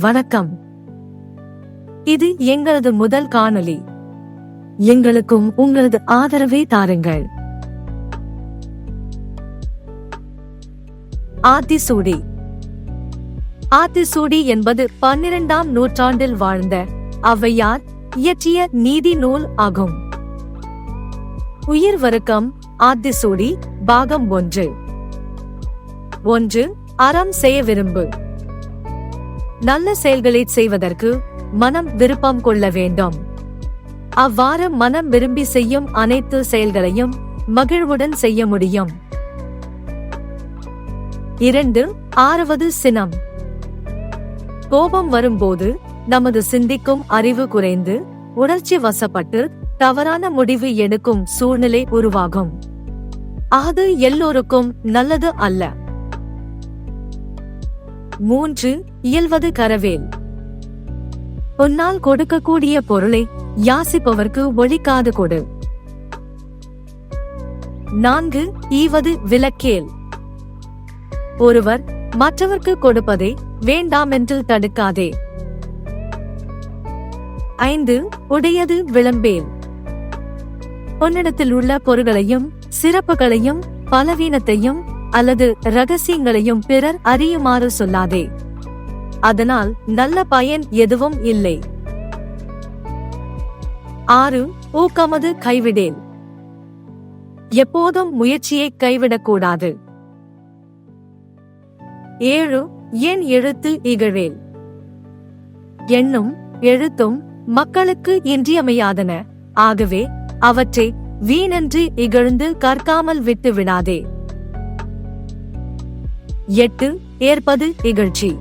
வணக்கம். இது எங்களது முதல் காணொளி. எங்களுக்கும் உங்களது ஆதரவை தாருங்கள். ஆத்திசூடி. ஆத்திசூடி என்பது பன்னிரண்டாம் நூற்றாண்டில் வாழ்ந்த அவையார் இயற்றிய நீதி நூல் ஆகும். உயிர் வருக்கம் ஆத்திசூடி பாகம் ஒன்று. ஒன்று அறம் செய்ய விரும்பு. நல்ல செயல்களை செய்வதற்கு மனம் விருப்பம் கொள்ள வேண்டும். அவ்வாறு மனம் விரும்பி செய்யும் அனைத்து செயல்களையும் மகிழ்வுடன் செய்ய முடியும். இரண்டு ஆறாவது சினம். கோபம் வரும்போது நமது சிந்திக்கும் அறிவு குறைந்து உணர்ச்சி வசப்பட்டு தவறான முடிவு எடுக்கும் சூழ்நிலை உருவாகும். அது எல்லோருக்கும் நல்லது அல்ல. மூன்று இயல்வது கரவேல். உன்னால் கொடுக்கக்கூடிய பொருளை யாசிப்பவர்க்கு ஒழிக்காது கொடு. நான்கு ஈவது விளக்கேல். ஒருவர் மற்றவர்க்கு கொடுப்பதை வேண்டாமென்று தடுக்காதே. ஐந்து உடையது விளம்பேல். பொன்னிடத்தில் உள்ள பொருள்களையும் சிறப்புகளையும் பலவீனத்தையும் அல்லது ரகசியங்களையும் பிறர் அறியுமாறு சொல்லாதே. அதனால் நல்ல பயன் எதுவும் இல்லை. ஆறு ஊக்கமது கைவிடேன் எப்போதும் முயற்சியை கைவிடக்கூடாது. ஏழு என் எழுத்து இகழேல். எண்ணும் எழுத்தும் மக்களுக்கு இன்றியமையாதன. ஆகவே அவற்றை வீணென்று இகழ்ந்து கற்காமல் விட்டு விடாதே எட்டு ஏற்பது இகழ்ச்சி.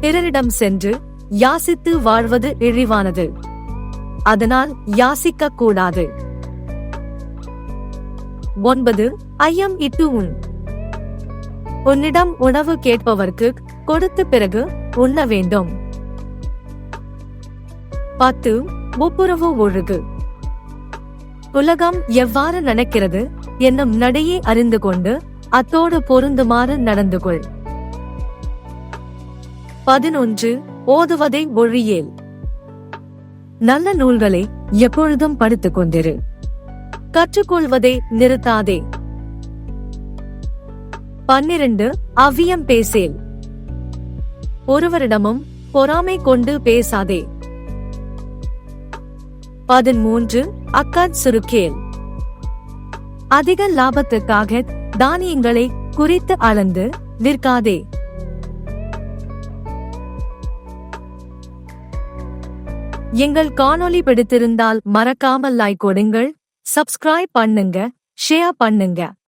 பிறரிடம் சென்று யாசித்து வாழ்வது இழிவானது. அதனால் யாசிக்க கூடாது ஒன்பது ஐயம் இட்டு உண். உன்னிடம் உணவு கேட்பவர்க்கு கொடுத்த பிறகு உண்ண வேண்டும். பத்து ஒப்புரவு ஒழுகு. உலகம் எவ்வாறு நடக்கிறது என்னும் நடையை அறிந்து கொண்டு அத்தோடு பொருந்துமாறு நடந்து கொள் பதினொன்று. ஓதுவதை ஒழியேல் நல்ல நூல்களை எப்பொழுதும் படித்துக் கொண்டிரு. கற்றுக்கொள்வதை நிறுத்தாதே. பன்னிரண்டு. அவ்வியம் பேசேல். ஒருவரிடமும் பொறாமை கொண்டு பேசாதே. பதிமூன்று. அக்கா சுருக்கேல். அதிக லாபத்துக்காக தானியங்களை குறித்து அளந்து விற்காதே. எங்கள் காணொளி பிடித்திருந்தால் மறக்காமல் லைக் கொடுங்கள் சப்ஸ்கிரைப் பண்ணுங்க ஷேர் பண்ணுங்க.